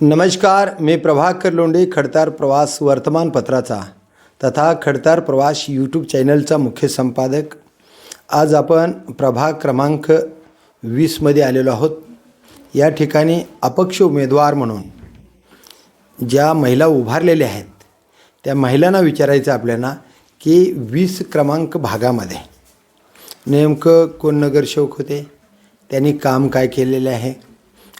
नमस्कार मी प्रभाकर लोंढे खडतार प्रवास वर्तमानपत्राचा तथा खडतार प्रवास यूट्यूब चॅनलचा मुख्य संपादक. आज आपण प्रभाग क्रमांक वीसमध्ये आलेलो आहोत. या ठिकाणी अपक्ष उमेदवार म्हणून ज्या महिला उभारलेल्या आहेत त्या महिलांना विचारायचं आपल्याला की वीस क्रमांक भागामध्ये नेमकं कोण नगरसेवक होते त्यांनी काम काय केलेले आहे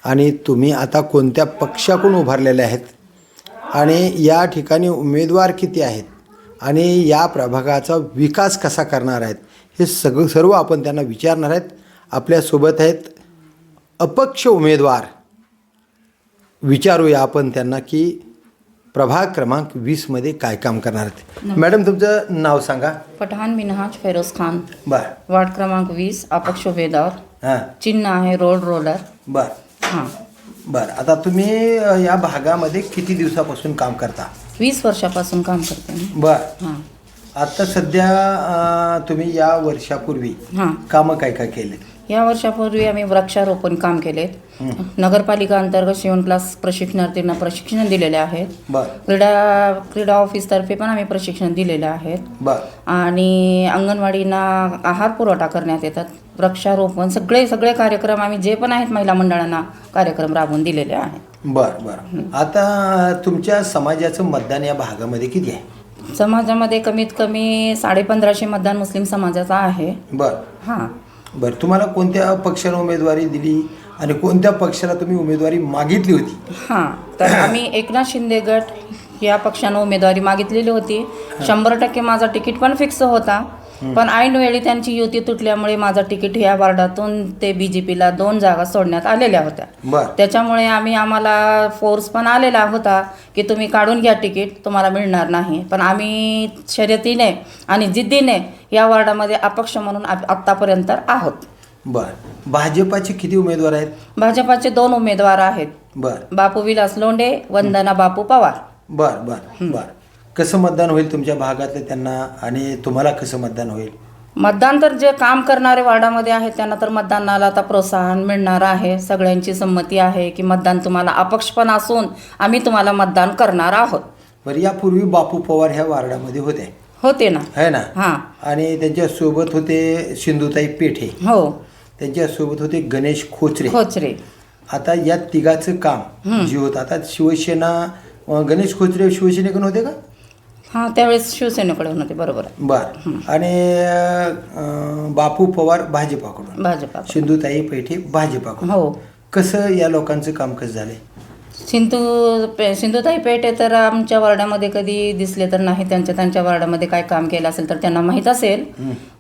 आणि तुम्ही आता कोणत्या पक्षाकडून उभारलेले आहेत? आणि या ठिकाणी उमेदवार किती आहेत? आणि या प्रभागाचा विकास कसा करणार आहेत? हे सगळं सर्व आपण त्यांना विचारणार आहेत. आपल्यासोबत आहेत अपक्ष उमेदवार. विचारूया आपण त्यांना की प्रभाग क्रमांक वीसमध्ये काय काम करणार आहेत. मॅडम तुमचं नाव सांगा. पठाण मिनहाज फेरोज खान. बरं. वार्ड क्रमांक वीस अपक्ष उमेदवार. हां. चिन्ह आहे रोड रोलर. बरं. हां. बरं आता तुम्ही अ, या भागामध्ये किती दिवसापासून काम करता? वीस वर्षापासून काम करते मी. बरं. हां. आता सध्या अ, तुम्ही या वर्षापूर्वी हां. कामं काय काय केले? या वर्षापूर्वी आम्ही वृक्षारोपण काम केले. नगरपालिका अंतर्गत शिवण क्लास प्रशिक्षणार्थींना प्रशिक्षण दिलेले आहेत. क्रीडा क्रीडा ऑफिसतर्फे पण आम्ही प्रशिक्षण दिलेले आहेत. आणि अंगणवाडींना आहार पुरवठा करण्यात येतात. वृक्षारोपण सगळे सगळे कार्यक्रम आम्ही जे पण आहेत महिला मंडळांना कार्यक्रम राबवून दिलेले आहेत. बरं बरं. आता तुमच्या समाजाचं मतदान या भागामध्ये किती आहे? समाजामध्ये कमीत कमी साडेपंधराशे मतदान मुस्लिम समाजाचा आहे. बरं. हां. बरं तुम्हाला कोणत्या पक्षानं उमेदवारी दिली आणि कोणत्या पक्षाला तुम्ही उमेदवारी मागितली होती? हां तर आम्ही एकनाथ शिंदे गट या पक्षानं उमेदवारी मागितलेली होती. शंभर टक्के माझा तिकीट पण फिक्स होता. पण ऐनवेळी त्यांची युती तुटल्यामुळे माझा तिकीट ह्या वार्डातून ते बी जे पीला दोन जागा सोडण्यात आलेल्या होत्या. त्याच्यामुळे आम्ही आम्हाला फोर्स पण आलेला होता की तुम्ही काढून घ्या तिकीट तुम्हाला मिळणार नाही. पण आम्ही शर्यतीने आणि जिद्दीने या वार्डामध्ये अपक्ष म्हणून आत्तापर्यंत आहोत. बरं. भाजपाचे किती उमेदवार आहेत? भाजपाचे दोन उमेदवार आहेत. बरं. बापू विलास लोंढे वंदना बापू पवार. बर बर बर. कसं मतदान होईल तुमच्या भागातलं त्यांना आणि तुम्हाला कसं मतदान होईल? मतदान तर जे काम करणारे वार्डामध्ये आहेत त्यांना तर मतदानाला आता प्रोत्साहन मिळणार आहे. सगळ्यांची संमती आहे की मतदान तुम्हाला अपक्षपण असून आम्ही तुम्हाला मतदान करणार आहोत. बरं यापूर्वी बापू पवार ह्या वार्डामध्ये होते. होते ना. है ना? हां. आणि त्यांच्यासोबत होते सिंधुताई पेठे. हो. त्यांच्यासोबत होते गणेश खोचरे. खोचरे. आता या तिघाचं काम जे होतं आता शिवसेना अं, गणेश खोचरे शिवसेनेकडून होते का? हां त्यावेळेस शिवसेनेकडे होते बरोबर. आहे बर आणि अं, बापू पवार भाजपाकडून. भाजपा सिंधुताई पेठे भाजपाकडून. हो. कसं या लोकांचं काम कसं झालंय? सिंधू पे सिंधुताई पेठे तर आमच्या वार्डामध्ये कधी दिसले तर नाही. त्यांच्या त्यांच्या वार्डामध्ये काय काम केलं असेल तर त्यांना माहीत असेल.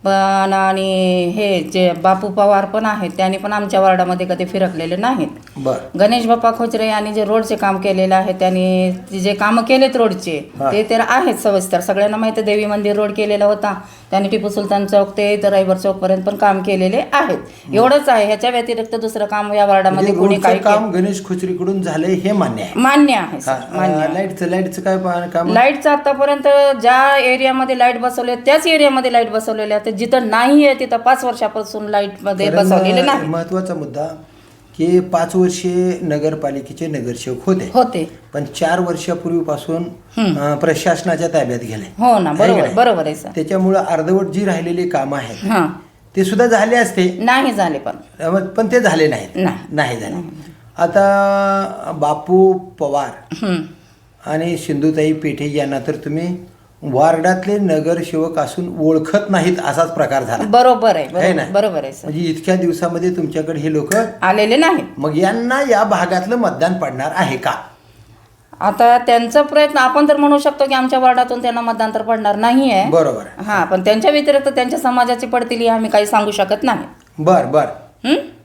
पण आणि हे जे बापू पवार पण आहेत त्यांनी पण आमच्या वार्डामध्ये कधी फिरकलेले नाहीत. गणेश बाप्पा खोचरे यांनी जे रोडचे काम केलेले आहे त्यांनी जे कामं केलेत रोडचे. ते तर आहेत सविस्तर. सगळ्यांना माहिती आहे, देवी मंदिर रोड केलेला होता. त्यांनी टिपू सुलतान चौक ते तर रविवार चौक पर्यंत पण काम केलेले आहेत. एवढंच आहे. ह्याच्या व्यतिरिक्त दुसरं काम या वार्डामध्ये म्हणजे कोणी काही काम गणेश खुचरीकडून झालंय हे मान्य आहे. मान्य आहे सर, मान्य आहे. लाईटचं लाईटचं काय पा- काम लाईटचं आतापर्यंत ज्या एरियामध्ये लाइट बसवले त्याच एरियामध्ये लाइट बसवलेल्या आहेत. जिथं नाही आहे तिथं पाच वर्षापासून लाइटमध्ये बसवलेले नाही. महत्त्वाचा मुद्दा की पाच वर्षे नगरपालिकेचे नगरसेवक होते. होते. पण चार वर्षापूर्वीपासून अं, प्रशासनाच्या ताब्यात गेले. हो ना बरोबर? बरोबर आहे सर. त्याच्यामुळं अर्धवट जी राहिलेली कामं आहेत हां. ते सुद्धा झाले असते. नाही झाले पण. अं, पण ते झाले नाहीत. नाही. नाही झाले. आता बापू पवार. आणि सिंधुताई पेठे यांना तर तुम्ही वार्डातले नगरसेवक असून ओळखत नाहीत असाच प्रकार झाला बरोबर आहे? बरोबर आहे म्हणजे इतक्या दिवसामध्ये तुमच्याकडे हे लोक आलेले नाहीत मग यांना या भागातलं मतदान पडणार आहे का आता त्यांचा प्रयत्न आपण तर म्हणू शकतो की आमच्या वार्डातून त्यांना मतदान तर पडणार नाही आहे बरोबर आहे. हा पण त्यांच्या व्यतिरिक्त त्यांच्या समाजाची पडतील हे आम्ही काही सांगू शकत नाही बर बर?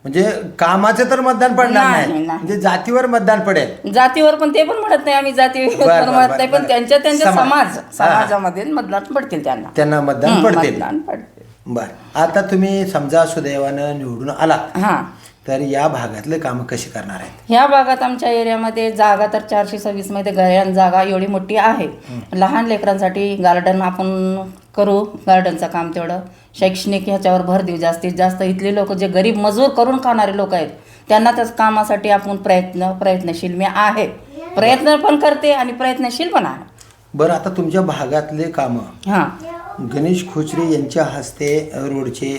म्हणजे कामाचं तर मतदान पडणार नाही, नाही. नाही. म्हणजे जातीवर मतदान पडेल. जातीवर पण ते पण म्हणत नाही आम्ही जातीवर बरं, पण बरं, म्हणत बरं, नाही पण. त्यांच्या त्यांच्या समाज. समाज. समाजामध्ये मतदान पडतील त्यांना. त्यांना मतदान पडतील. मतदान पडतील. बर. आता तुम्ही समजा सुदैवानं निवडून आलात हा. तर या भागातलं काम कशी करणार आहेत? ह्या भागात आमच्या एरियामध्ये जागा तर चारशे सव्वीसमध्ये गायन जागा एवढी मोठी आहे. लहान लेकरांसाठी गार्डन आपण करू गार्डनचं काम तेवढं. शैक्षणिक ह्याच्यावर भर देऊ जास्तीत जास्त. इथले लोक जे गरीब मजूर करून खाणारे लोक आहेत त्यांना त्याच कामासाठी आपण प्रयत्न प्रयत्नशील मी आहे. प्रयत्न पण करते आणि प्रयत्नशील पण आहे. बरं आता तुमच्या भागातले कामं. हां. गणेश खोचरे यांच्या हस्ते रोडचे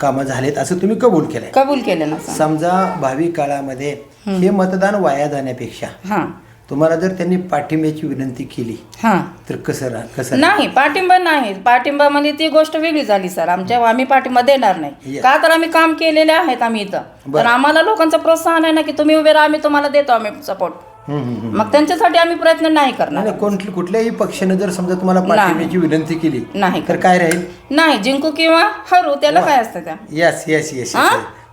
कामं झालेत असं तुम्ही कबूल केलंय? कबूल केलं ना समजा भावी काळामध्ये हे मतदान वाया जाण्यापेक्षा हां. तुम्हाला जर त्यांनी पाठिंब्याची विनंती केली हां. तर कसं रा कसं नाही पाठिंबा नाही. पाठिंबा म्हणजे ती गोष्ट वेगळी झाली सर. आमच्या आम्ही पाठिंबा देणार नाही. Yes. का तर आम्ही काम केलेले आहेत आम्ही इथं. तर बरं. आम्हाला लोकांचं प्रोत्साहन आहे ना की तुम्ही उभे राहा आम्ही तुम्हाला देतो आम्ही सपोर्ट हम्म, हम्म, हम्म. मग त्यांच्यासाठी आम्ही प्रयत्न नाही करणार. नाही कोण कुठल्याही पक्षाने जर समजा तुम्हाला पाठिंब्याची विनंती केली नाही तर काय राहील? नाही जिंकू किंवा हरू त्याला काय असतं त्या? यस यस येस हा?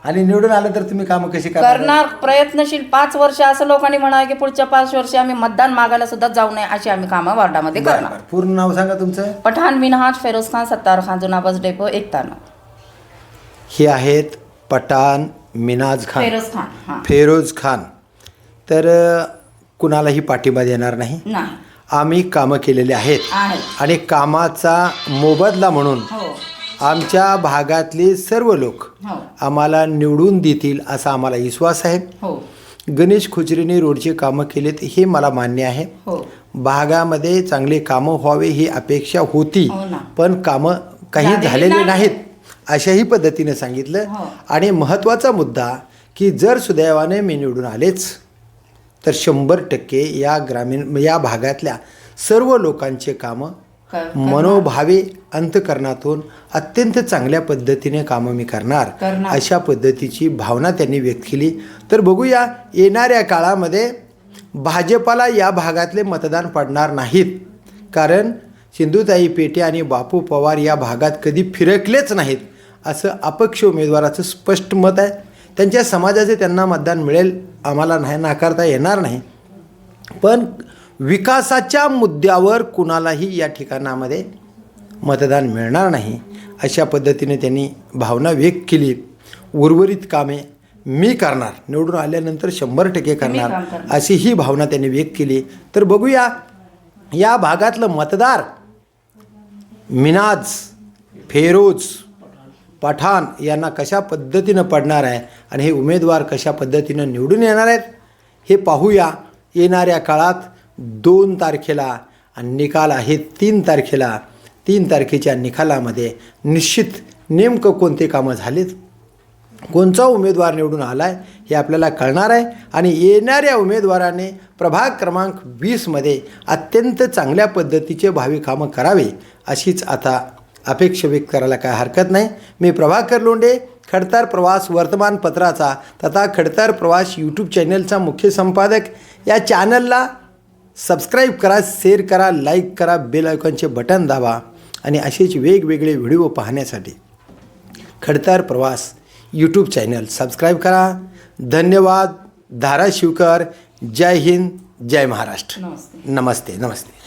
आणि निवडून आलं तर तुम्ही कामं कशी करणार? करणार प्रयत्नशील. पाच वर्ष असं लोकांनी म्हणा की पुढच्या पाच वर्ष आम्ही मतदान मागायला सुद्धा जाऊ नये अशी आम्ही कामं वार्डामध्ये बरं, करणार. बरं. पूर्ण नाव सांगा तुमचं. पठाण मिनहाज फेरोज खान सत्तार खान जुना बस डेपो एकताना. हे आहेत पठाण मिनाज खान. फेरोज खान हां. फेरोज खान. तर अ, कुणालाही पाठिंबा देणार नाही. नाही. आम्ही कामं केलेली आहेत. आहे आणि कामाचा मोबदला म्हणून हो. आमच्या भागातले सर्व लोक हो आम्हाला निवडून देतील असा आम्हाला विश्वास आहे हो गणेश खुचरीने रोडचे कामं केलेत हे मला मान्य आहे हो भागामध्ये चांगले कामं व्हावे ही अपेक्षा होती हो ना. पण कामं काही झालेली झालेले नाही. नाहीत अशाही पद्धतीने सांगितलं हो. आणि महत्त्वाचा मुद्दा की जर सुदैवाने मी निवडून आलेच तर शंभर टक्के या ग्रामीण या भागातल्या सर्व लोकांचे कामं मनोभावे अंतकरणातून अत्यंत चांगल्या पद्धतीने कामं मी करणार. अशा पद्धतीची भावना त्यांनी व्यक्त केली. तर बघूया येणाऱ्या काळामध्ये भाजपाला या भागातले मतदान पडणार नाहीत. कारण सिंधुताई पेटे आणि बापू पवार या भागात कधी फिरकलेच नाहीत असं अपक्ष उमेदवाराचं स्पष्ट मत आहे. त्यांच्या समाजाचे त्यांना मतदान मिळेल आम्हाला नाही नाकारता येणार नाही. पण विकासाच्या मुद्द्यावर कुणालाही या ठिकाणामध्ये मतदान मिळणार नाही. अशा पद्धतीने त्यांनी भावना व्यक्त केली. उर्वरित कामे मी करणार निवडून आल्यानंतर शंभर टक्के करणार. अशी ही भावना त्यांनी व्यक्त केली. तर बघूया या भागातलं मतदार मिनाज फेरोज पठाण यांना कशा पद्धतीनं पडणार आहे आणि हे उमेदवार कशा पद्धतीनं निवडून येणार आहेत हे पाहूया येणाऱ्या काळात दोन तारखेला आणि निकाल आहे तीन तारखेला तीन तारखेच्या निकालामध्ये निश्चित नेमकं कोणते कामं झालेत? कोणचा उमेदवार निवडून आला आहे हे आपल्याला कळणार आहे. आणि येणाऱ्या उमेदवाराने प्रभाग क्रमांक वीसमध्ये अत्यंत चांगल्या पद्धतीचे भावी कामं करावे अशीच आता अपेक्षा व्यक्त करायला काय हरकत नाही. मी प्रभाकर लोंडे खडतार प्रवास वर्तमानपत्राचा तथा खडतार प्रवास यूट्यूब चॅनलचा मुख्य संपादक या चॅनलला सबस्क्राईब करा शेअर करा लाईक करा बेल आयकॉनचे बटन दाबा आणि असेच वेगवेगळे व्हिडिओ पाहण्यासाठी खडतार प्रवास यूट्यूब चॅनल सबस्क्राईब करा. धन्यवाद. धाराशिवकर. जय हिंद. जय महाराष्ट्र. नमस्ते. नमस्ते. नमस्ते.